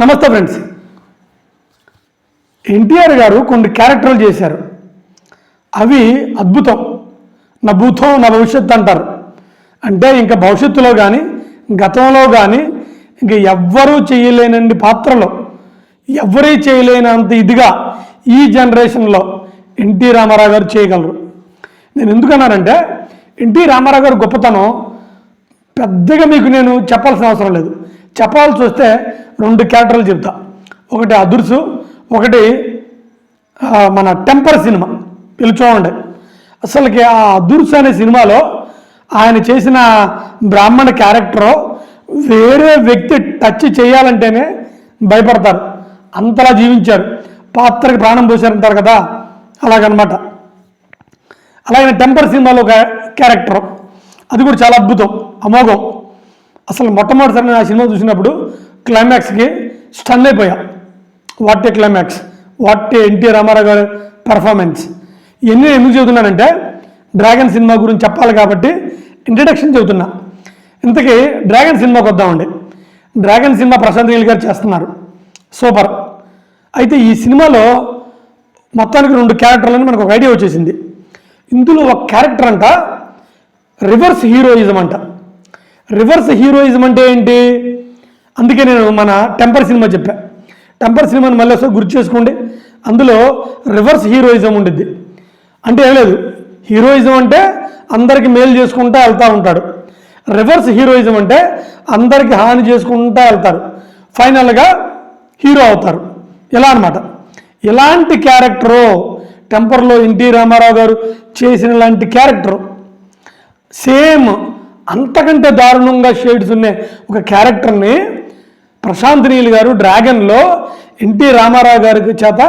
నమస్తే ఫ్రెండ్స్. ఎన్టీఆర్ గారు కొన్ని క్యారెక్టర్లు చేశారు. అవి అద్భుతం. నా భూతం నా భవిష్యత్తు అంటారు. అంటే ఇంకా భవిష్యత్తులో కానీ గతంలో కానీ ఇంక ఎవ్వరూ చేయలేనండి పాత్రలో. ఎవరే చేయలేనంత ఇదిగా ఈ జనరేషన్లో ఎన్టీ రామారావు గారు చేయగలరు. నేను ఎందుకన్నానంటే ఎన్టీ రామారావు గారు గొప్పతనం పెద్దగా మీకు నేను చెప్పాల్సిన అవసరం లేదు. చెప్పాల్సి వస్తే రెండు క్యారెక్టర్లు చెప్తా. ఒకటి అదుర్సు ఒకటి మన టెంపర్ సినిమా. పిలుచోండి అసలుకి ఆ అదుర్సు అనే సినిమాలో ఆయన చేసిన బ్రాహ్మణ క్యారెక్టర్ వేరే వ్యక్తి టచ్ చేయాలంటేనే భయపడతారు. అంతలా జీవించారు. పాత్రకి ప్రాణం పోసారంటారు కదా? అలాగనమాట. అలాగే టెంపర్ సినిమాలో ఒక క్యారెక్టర్. అది కూడా చాలా అద్భుతం. అమోఘం. అసలు మొట్టమొదటిసారి నేను ఆ సినిమా చూసినప్పుడు క్లైమాక్స్కి స్టన్ అయిపోయా. What a climax what a NT Rama Rao గారి పెర్ఫార్మెన్స్ ఇవన్నీ ఎందుకు చెబుతున్నానంటే డ్రాగన్ సినిమా గురించి చెప్పాలి కాబట్టి ఇంట్రడక్షన్ చెబుతున్నా. ఇంతకీ డ్రాగన్ సినిమాకి వద్దామండి. డ్రాగన్ సినిమా ప్రశాంత్ నీల్ గారు చేస్తున్నారు. సూపర్. అయితే ఈ సినిమాలో మొత్తానికి రెండు క్యారెక్టర్లని మనకు ఒక ఐడియా వచ్చేసింది. ఇందులో ఒక క్యారెక్టర్ అంట రివర్స్ హీరోయిజం అంట. రివర్స్ హీరోయిజం అంటే ఏంటి? అందుకే నేను మన టెంపర్ సినిమా చెప్పా. టెంపర్ సినిమాని మళ్ళీ ఒకసారి గుర్తు చేసుకోండి. అందులో రివర్స్ హీరోయిజం ఉండిద్ది. అంటే ఏం లేదు. హీరోయిజం అంటే అందరికి మేలు చేసుకుంటూ వెళ్తూ ఉంటాడు. రివర్స్ హీరోయిజం అంటే అందరికి హాని చేసుకుంటా వెళ్తారు. ఫైనల్గా హీరో అవుతారు. ఇలా అనమాట ఇలాంటి క్యారెక్టరు టెంపర్లో ఎన్టీ రామారావు గారు చేసిన లాంటి క్యారెక్టరు. సేమ్ అంతకంటే దారుణంగా షేడ్స్ ఉన్న ఒక క్యారెక్టర్ని ప్రశాంత్ నీల్ గారు డ్రాగన్లో ఎన్టీ రామారావు గారికి చేత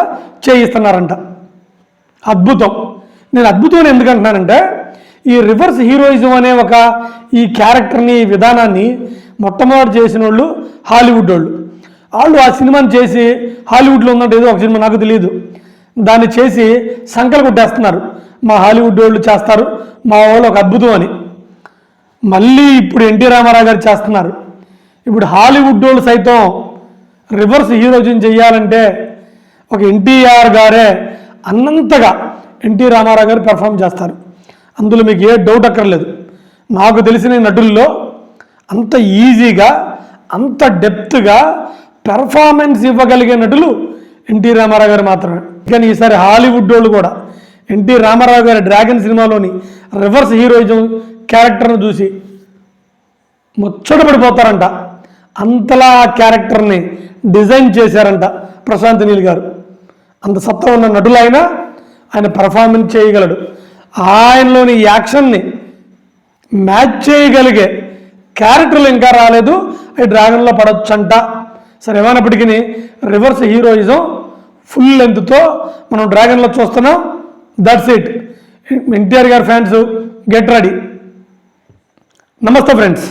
చేయిస్తున్నారంట. అద్భుతం. నేను అద్భుతం ఎందుకంటున్నానంటే ఎందుకు అంటున్నానంటే ఈ రివర్స్ హీరోయిజం అనే ఒక ఈ క్యారెక్టర్ని ఈ విధానాన్ని మొట్టమొదటి చేసిన వాళ్ళు హాలీవుడ్ వాళ్ళు వాళ్ళు ఆ సినిమాని చేసి హాలీవుడ్లో ఉన్నట్టు ఏదో ఒక సినిమా నాకు తెలియదు దాన్ని చేసి సంకలు కొట్టేస్తున్నారు మా హాలీవుడ్ వాళ్ళు చేస్తారు. మా వాళ్ళు ఒక అద్భుతం అని. మళ్ళీ ఇప్పుడు ఎన్టీ రామారావు గారు చేస్తున్నారు. ఇప్పుడు హాలీవుడ్ వాళ్ళు సైతం రివర్స్ హీరోజన్ చేయాలంటే ఒక ఎన్టీఆర్ గారే అన్నంతగా ఎన్టీ రామారావు గారు పెర్ఫామ్ చేస్తారు. అందులో మీకు ఏ డౌట్ అక్కర్లేదు. నాకు తెలిసిన నటుల్లో అంత ఈజీగా అంత డెప్త్గా పెర్ఫార్మెన్స్ ఇవ్వగలిగే నటులు ఎన్టీ రామారావు గారు మాత్రమే. కానీ ఈసారి హాలీవుడ్ వాళ్ళు కూడా ఎన్టీ రామారావు గారి డ్రాగన్ సినిమాలోని రివర్స్ హీరోయిజం క్యారెక్టర్ను చూసి ముచ్చట పడిపోతారంట అంతలా ఆ క్యారెక్టర్ని డిజైన్ చేశారంట ప్రశాంత్ నీల్ గారు. అంత సత్తా ఉన్న నటులైనా ఆయన పర్ఫార్మెన్స్ చేయగలడు. ఆయనలోని యాక్షన్ని మ్యాచ్ చేయగలిగే క్యారెక్టర్లు ఇంకా రాలేదు. అవి డ్రాగన్లో పడొచ్చంట. సరే ఏమైనప్పటికీ రివర్స్ హీరోయిజం ఫుల్ లెంత్తో మనం డ్రాగన్లో చూస్తున్నాం. దట్స్ ఇట్ ఎన్టీఆర్ గారి ఫ్యాన్స్ గెట్ రెడీ నమస్తే ఫ్రెండ్స్